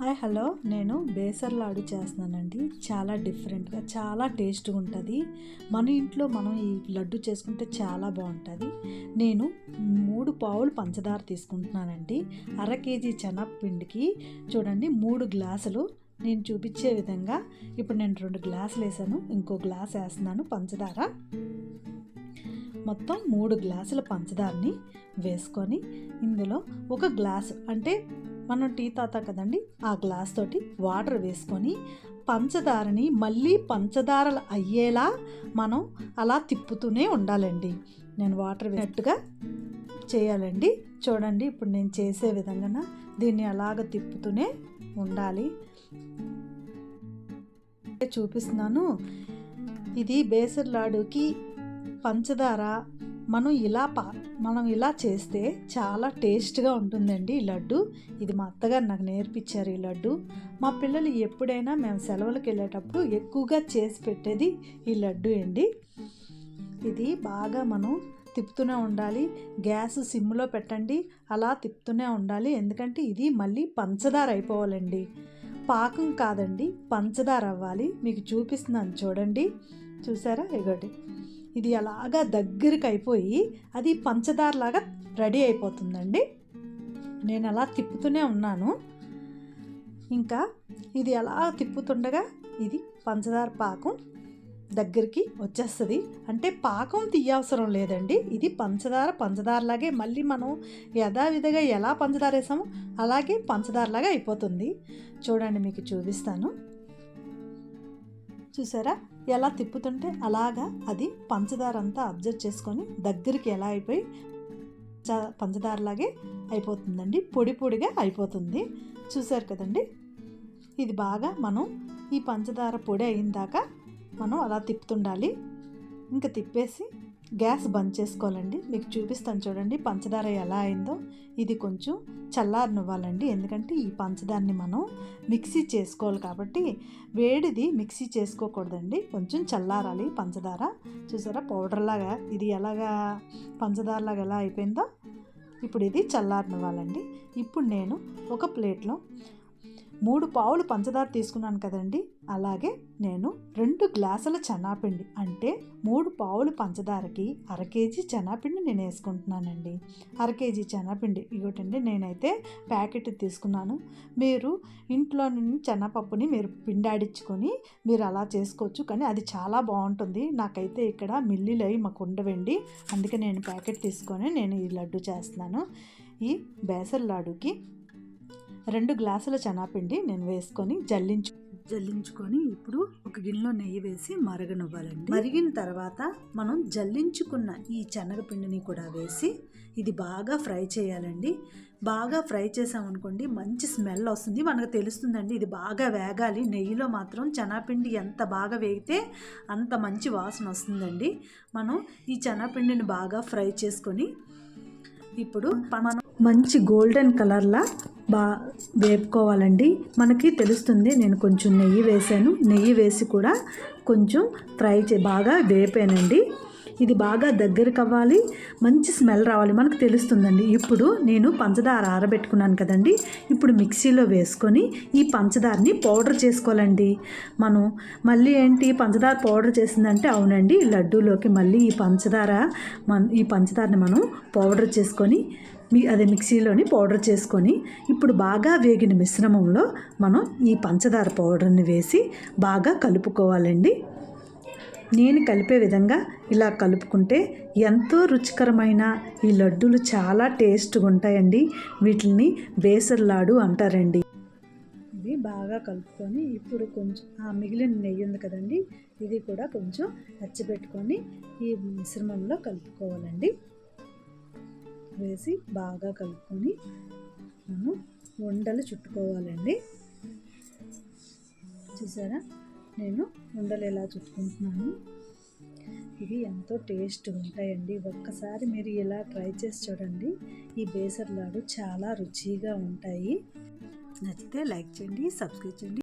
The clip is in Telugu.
Hi hello. నేను బేసర్ లాడు చేస్తున్నానండి. చాలా డిఫరెంట్గా చాలా టేస్ట్గా ఉంటుంది. మన ఇంట్లో మనం ఈ లడ్డు చేసుకుంటే చాలా బాగుంటుంది. నేను మూడు పావులు పంచదార తీసుకుంటున్నానండి. అర కేజీ చెనప్పిండికి చూడండి మూడు గ్లాసులు నేను చూపించే విధంగా ఇప్పుడు నేను రెండు గ్లాసులు వేసాను. ఇంకో గ్లాస్ వేస్తున్నాను పంచదార. మొత్తం మూడు గ్లాసుల పంచదారని వేసుకొని ఇందులో ఒక గ్లాసు అంటే మనం టీ తాత కదండి ఆ గ్లాస్ తోటి వాటర్ వేసుకొని పంచదారని మళ్ళీ పంచదారలు అయ్యేలా మనం అలా తిప్పుతూనే ఉండాలండి. నేను వాటర్ వేసినట్టుగా చేయాలండి. చూడండి ఇప్పుడు నేను చేసే విధంగా దీన్ని అలాగ తిప్పుతూనే ఉండాలి. చూపిస్తున్నాను. ఇది బేసర్ లాడుకి పంచదార మనం ఇలా పా మనం ఇలా చేస్తే చాలా టేస్ట్గా ఉంటుందండి ఈ లడ్డు. ఇది మా అత్తగారు నాకు నేర్పించారు ఈ లడ్డు. మా పిల్లలు ఎప్పుడైనా మేము సెలవులకు వెళ్ళేటప్పుడు ఎక్కువగా చేసి పెట్టేది ఈ లడ్డు అండి. ఇది బాగా మనం తిప్పుతూనే ఉండాలి. గ్యాస్ సిమ్లో పెట్టండి. అలా తిప్పుతూనే ఉండాలి. ఎందుకంటే ఇది మళ్ళీ పంచదార అయిపోవాలండి. పాకం కాదండి పంచదార అవ్వాలి. మీకు చూపిస్తున్నాను చూడండి. చూసారా? ఇగోటి. ఇది అలాగా దగ్గరికి అయిపోయి అది పంచదారలాగా రెడీ అయిపోతుందండి. నేను అలా తిప్పుతూనే ఉన్నాను. ఇంకా ఇది అలా తిప్పుతుండగా ఇది పంచదార పాకం దగ్గరికి వచ్చేస్తుంది. అంటే పాకం తీయవసరం లేదండి. ఇది పంచదార పంచదారలాగే మళ్ళీ మనం యథావిధిగా ఎలా పంచదార వేసామో అలాగే పంచదారలాగా అయిపోతుంది. చూడండి మీకు చూపిస్తాను. చూసారా? ఎలా తిప్పుతుంటే అలాగా అది పంచదార అంతా అబ్జర్వ్ చేసుకొని దగ్గరికి ఎలా అయిపోయి పంచదారలాగే అయిపోతుందండి. పొడి పొడిగా అయిపోతుంది. చూసారు కదండి? ఇది బాగా మనం ఈ పంచదార పొడి అయిన దాకా మనం అలా తిప్పుతుండాలి. ఇంకా తిప్పేసి గ్యాస్ బంద్ చేసుకోవాలండి. మీకు చూపిస్తాను చూడండి పంచదార ఎలా అయిందో. ఇది కొంచెం చల్లారనివ్వాలండి ఎందుకంటే ఈ పంచదారని మనం మిక్సీ చేసుకోవాలి కాబట్టి వేడిది మిక్సీ చేసుకోకూడదండి. కొంచెం చల్లారాలి పంచదార. చూసారా పౌడర్లాగా ఇది ఎలాగా పంచదారలాగా ఎలా అయిపోయిందో. ఇప్పుడు ఇది చల్లారనివ్వాలండి. ఇప్పుడు నేను ఒక ప్లేట్లో మూడు పావులు పంచదార తీసుకున్నాను కదండి. అలాగే నేను రెండు గ్లాసుల చనాపిండి అంటే మూడు పావులు పంచదారకి అర కేజీ చనాపిండి నేను వేసుకుంటున్నానండి. అర కేజీ చనాపిండి ఇగోటండి నేనైతే ప్యాకెట్ తీసుకున్నాను. మీరు ఇంట్లో నుండి శనగపప్పుని మీరు పిండాడించుకొని మీరు అలా చేసుకోవచ్చు కానీ అది చాలా బాగుంటుంది. నాకైతే ఇక్కడ మిల్లీలు అవి మాకు ఉండవండి. అందుకే నేను ప్యాకెట్ తీసుకొని నేను ఈ లడ్డు చేస్తున్నాను. ఈ బేసర్ లాడుకి రెండు గ్లాసుల చనాపిండి నేను వేసుకొని జల్లించు జల్లించుకొని ఇప్పుడు ఒక గిన్నెలో నెయ్యి వేసి మరగనివ్వాలండి. మరిగిన తర్వాత మనం జల్లించుకున్న ఈ శనగపిండిని కూడా వేసి ఇది బాగా ఫ్రై చేయాలండి. బాగా ఫ్రై చేసామనుకోండి మంచి స్మెల్ వస్తుంది. మనకు తెలుస్తుందండి ఇది బాగా వేగాలి. నెయ్యిలో మాత్రం శనగపిండి ఎంత బాగా వేగితే అంత మంచి వాసన వస్తుందండి. మనం ఈ శనగపిండిని బాగా ఫ్రై చేసుకొని ఇప్పుడు మనం మంచి గోల్డెన్ కలర్లా బా వేపుకోవాలండి. మనకి తెలుస్తుంది నేను కొంచెం నెయ్యి వేసాను నెయ్యి వేసి కూడా కొంచెం ఫ్రై చే బాగా వేపానండి. ఇది బాగా దగ్గరికి అవ్వాలి మంచి స్మెల్ రావాలి. మనకు తెలుస్తుందండి. ఇప్పుడు నేను పంచదార ఆరబెట్టుకున్నాను కదండి. ఇప్పుడు మిక్సీలో వేసుకొని ఈ పంచదారని పౌడర్ చేసుకోవాలండి. మనం మళ్ళీ ఏంటి పంచదార పౌడర్ చేసిందంటే అవునండి. లడ్డూలోకి మళ్ళీ ఈ పంచదార మన ఈ పంచదారని మనం పౌడర్ చేసుకొని మీ అదే మిక్సీలోని పౌడర్ చేసుకొని ఇప్పుడు బాగా వేగిన మిశ్రమంలో మనం ఈ పంచదార పౌడర్ని వేసి బాగా కలుపుకోవాలండి. నేను కలిపే విధంగా ఇలా కలుపుకుంటే ఎంతో రుచికరమైన ఈ లడ్డూలు చాలా టేస్ట్గా ఉంటాయండి. వీటిని బేసర్ లాడు అంటారండి. ఇవి బాగా కలుపుకొని ఇప్పుడు కొంచెం ఆ మిగిలిన నెయ్యి ఉంది కదండి ఇది కూడా కొంచెం అచ్చిపెట్టుకొని ఈ మిశ్రమంలో కలుపుకోవాలండి. వేసి బాగా కలుపుకొని మనం ఉండలు చుట్టుకోవాలండి. చూసారా? నేను ఉండలు ఎలా చుట్టుకుంటున్నాను? ఇవి ఎంతో టేస్ట్ ఉంటాయండి. ఒక్కసారి మీరు ఇలా ట్రై చేసి చూడండి. ఈ బేసర్ లాడు చాలా రుచిగా ఉంటాయి. నచ్చితే లైక్ చేయండి సబ్స్క్రైబ్ చేయండి.